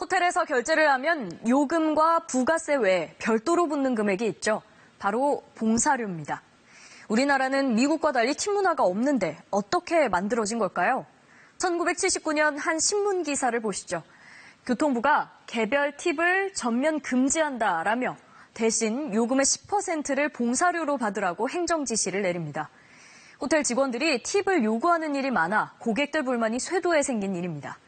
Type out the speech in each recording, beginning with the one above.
호텔에서 결제를 하면 요금과 부가세 외에 별도로 붙는 금액이 있죠. 바로 봉사료입니다. 우리나라는 미국과 달리 팁 문화가 없는데 어떻게 만들어진 걸까요? 1979년 한 신문 기사를 보시죠. 교통부가 개별 팁을 전면 금지한다라며 대신 요금의 10%를 봉사료로 받으라고 행정 지시를 내립니다. 호텔 직원들이 팁을 요구하는 일이 많아 고객들 불만이 쇄도에 생긴 일입니다.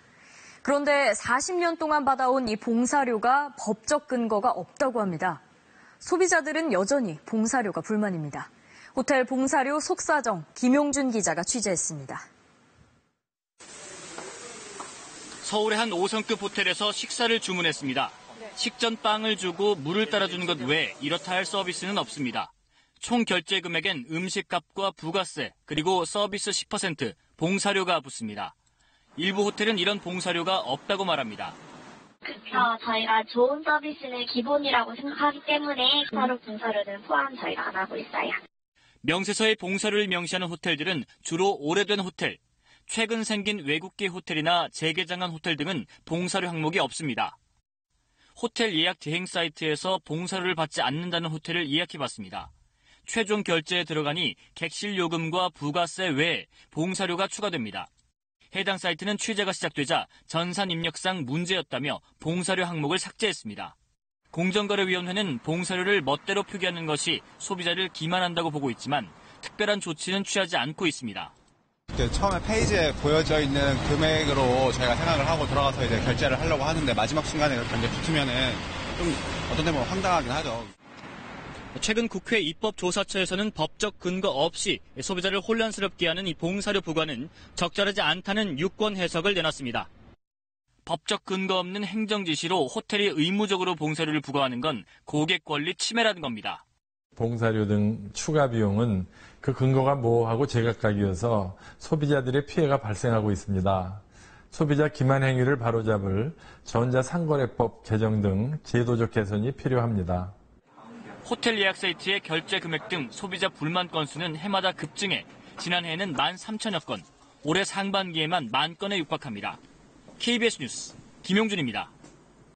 그런데 40년 동안 받아온 이 봉사료가 법적 근거가 없다고 합니다. 소비자들은 여전히 봉사료가 불만입니다. 호텔 봉사료 속사정 김용준 기자가 취재했습니다. 서울의 한 5성급 호텔에서 식사를 주문했습니다. 식전 빵을 주고 물을 따라주는 것 외에 이렇다 할 서비스는 없습니다. 총 결제 금액엔 음식값과 부가세 그리고 서비스 10% 봉사료가 붙습니다. 일부 호텔은 이런 봉사료가 없다고 말합니다. 그래서 저희가 좋은 서비스는 기본이라고 생각하기 때문에 따로 봉사료는 포함 저희가 안 하고 있어요. 명세서에 봉사료를 명시하는 호텔들은 주로 오래된 호텔, 최근 생긴 외국계 호텔이나 재개장한 호텔 등은 봉사료 항목이 없습니다. 호텔 예약 대행 사이트에서 봉사료를 받지 않는다는 호텔을 예약해봤습니다. 최종 결제에 들어가니 객실 요금과 부가세 외에 봉사료가 추가됩니다. 해당 사이트는 취재가 시작되자 전산 입력상 문제였다며 봉사료 항목을 삭제했습니다. 공정거래위원회는 봉사료를 멋대로 표기하는 것이 소비자를 기만한다고 보고 있지만 특별한 조치는 취하지 않고 있습니다. 처음에 페이지에 보여져 있는 금액으로 저희가 생각을 하고 들어가서 이제 결제를 하려고 하는데 마지막 순간에 이렇게 붙으면은 좀 어떤 데 보면 황당하긴 하죠. 최근 국회 입법조사처에서는 법적 근거 없이 소비자를 혼란스럽게 하는 이 봉사료 부과는 적절하지 않다는 유권 해석을 내놨습니다. 법적 근거 없는 행정 지시로 호텔이 의무적으로 봉사료를 부과하는 건 고객 권리 침해라는 겁니다. 봉사료 등 추가 비용은 그 근거가 뭐하고 제각각이어서 소비자들의 피해가 발생하고 있습니다. 소비자 기만 행위를 바로잡을 전자상거래법 개정 등 제도적 개선이 필요합니다. 호텔 예약 사이트의 결제 금액 등 소비자 불만 건수는 해마다 급증해 지난해에는 1만 3천여 건, 올해 상반기에만 만 건에 육박합니다. KBS 뉴스 김용준입니다.